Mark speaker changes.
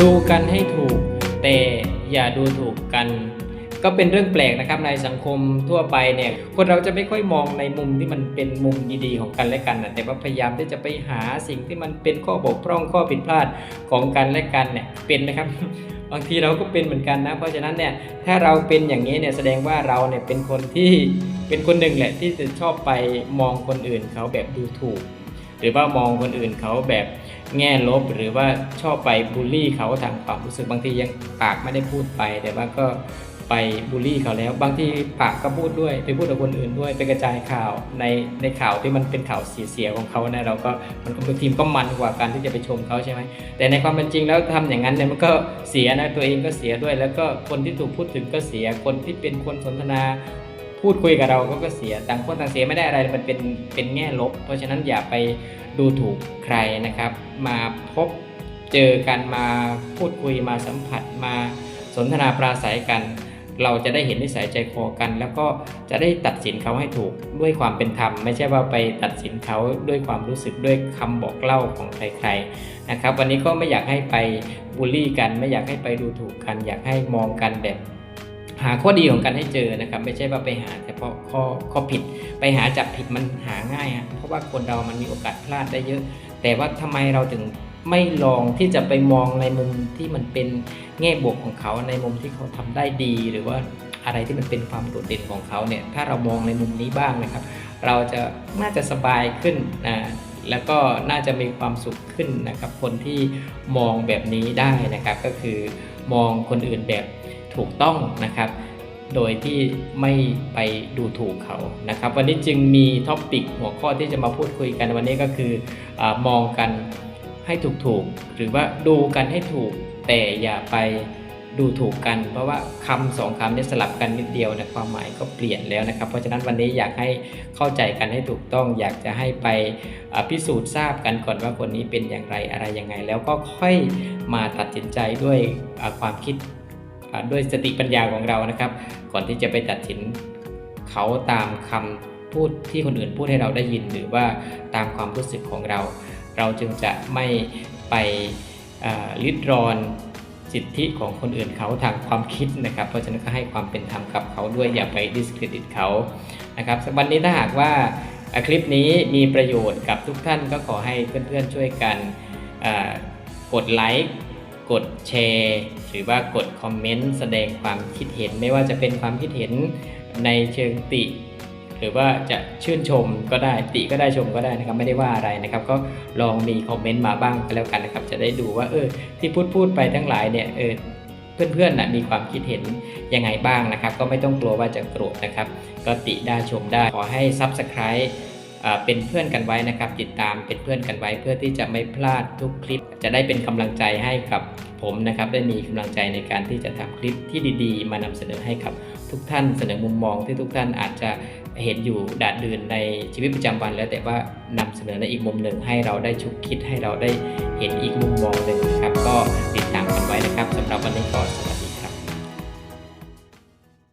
Speaker 1: ดูกันให้ถูก แต่อย่าดูถูกกัน ก็เป็นเรื่องแปลกนะครับในสังคมทั่วไปเนี่ยคนเราจะไม่ค่อยมองในมุมที่มันเป็นมุมดีๆของกันและกันนะแต่ว่าพยายามที่จะไปหาสิ่งที่มันเป็นข้อบกพร่องข้อผิดพลาดของกันและกันเนี่ยเป็นนะครับบางทีเราก็เป็นเหมือนกันนะ เพราะฉะนั้นเนี่ยถ้าเราเป็นอย่างนี้เนี่ยแสดงว่าเราเนี่ยเป็นคนที่เป็นคนหนึ่งแหละที่จะชอบไปมองคนอื่นเขาแบบดูถูก หรือว่ามองคนอื่นเขาแบบ แง่ลบหรือว่าชอบไปบูลลี่เขาทางความรู้สึกบางทียังปากไม่ได้พูดไป แต่ว่าก็ไปบูลลี่เขาแล้ว บางทีปากก็พูดด้วย ไปพูดกับคนอื่นด้วย ไปกระจายข่าวในในข่าวที่มันเป็นข่าวเสียๆของเขานะเราก็มันก็บางทีมก็มันกว่าการที่จะไปชมเขาใช่ไหมแต่ในความเป็นจริงแล้วทำอย่างนั้นเนี่ยมันก็เสียนะตัวเองก็เสียด้วย แล้วก็คนที่ถูกพูดถึงก็เสียคนที่เป็นคนสนทนา พูดคุยกับเราก็ก็เสียต่างคนต่างเสียไม่ได้อะไรมันเป็นเป็นแง่ลบ เพราะฉะนั้นอย่าไปดูถูกใครนะครับ มาพบเจอกันมาพูดคุยมาสัมผัสมาสนทนาปราศัยกัน เราจะได้เห็นนิสัยใจคอกัน แล้วก็จะได้ตัดสินเขาให้ถูกด้วยความเป็นธรรม ไม่ใช่ว่าไปตัดสินเขาด้วยความรู้สึกด้วยคำบอกเล่าของใครๆนะครับ วันนี้ก็ไม่อยากให้ไปบูลลี่กัน ไม่อยากให้ไปดูถูกกัน อยากให้มองกันแบบ หาข้อดีของกันให้เจอนะครับ ไม่ใช่ว่าไปหาเฉพาะข้อข้อผิด ไปหาจับผิดมันหาง่ายฮะเพราะว่าคนเรามันมีโอกาสพลาดได้เยอะ แต่ว่าทำไมเราถึงไม่ลองที่จะไปมองในมุมที่มันเป็นแง่บวกของเขาในมุมที่เขาทำได้ดี หรือว่าอะไรที่มันเป็นความโดดเด่นของเขาเนี่ยถ้าเรามองในมุมนี้บ้างนะครับ เราจะน่าจะสบายขึ้นนะแล้วก็น่าจะมีความสุขขึ้นนะครับ คนที่มองแบบนี้ได้นะครับ ก็คือมองคนอื่นแบบ ถูกต้องนะครับ โดยที่ไม่ไปดูถูกเขานะครับ วันนี้จึงมีท็อปปิกหัวข้อที่จะมาพูดคุยกันวันนี้ก็คืออมองกันให้ถูกๆ หรือว่าดูกันให้ถูกแต่อย่าไปดูถูกกัน เพราะว่าคำสองคำนี้สลับกันนิดเดียวนะความหมายก็เปลี่ยนแล้วนะครับ เพราะฉะนั้นวันนี้อยากให้เข้าใจกันให้ถูกต้อง อยากจะให้ไปพิสูจน์ทราบกันก่อนว่าคนนี้เป็นอย่างไรอะไรยังไง แล้วก็ค่อยมาตัดสินใจด้วยความคิด ด้วยสติปัญญาของเรานะครับ ก่อนที่จะไปตัดสินเขาตามคำพูดที่คนอื่นพูดให้เราได้ยิน หรือว่าตามความรู้สึกของเรา เราจึงจะไม่ไปลิดรอนสิทธิของคนอื่นเขาทางความคิดนะครับ เพราะฉะนั้นก็ให้ความเป็นธรรมกับเขาด้วยอย่าไปดิสเครดิตเขานะครับวันนี้ถ้าหากว่าคลิปนี้มีประโยชน์กับทุกท่านก็ขอให้เพื่อนๆช่วยกันกดไลค์ กดแชร์หรือว่ากดคอมเมนต์แสดงความคิดเห็น ไม่ว่าจะเป็นความคิดเห็นในเชิงติ หรือว่าจะชื่นชมก็ได้ติก็ได้ชมก็ได้นะครับไม่ได้ว่าอะไรนะครับ ก็ลองมีคอมเมนต์มาบ้างก็แล้วกันนะครับ จะได้ดูว่าเออที่พูดพูดไปทั้งหลายเนี่ยเออเพื่อนๆนะมีความคิดเห็นยังไงบ้างนะครับ ก็ไม่ต้องกลัวว่าจะโกรธนะครับ ก็ติได้ชมได้ขอให้ Subscribe เป็นเพื่อนกันไว้นะครับ ติดตามเป็นเพื่อนกันไว้เพื่อที่จะไม่พลาดทุกคลิป จะได้เป็นกำลังใจให้กับผมนะครับ ได้มีกำลังใจในการที่จะทำคลิปที่ดีๆ มานำเสนอให้กับทุกท่านเสนอมุมมองที่ทุกท่านอาจจะเห็นอยู่ดาดดืนในชีวิตประจำวัน แล้วแต่ว่านำเสนอในอีกมุมหนึ่งให้เราได้ชุกคิดให้เราได้เห็นอีกมุมมองหนึ่งนะครับ ก็ติดตามกันไว้นะครับสำหรับวันนี้ก็สวัสดี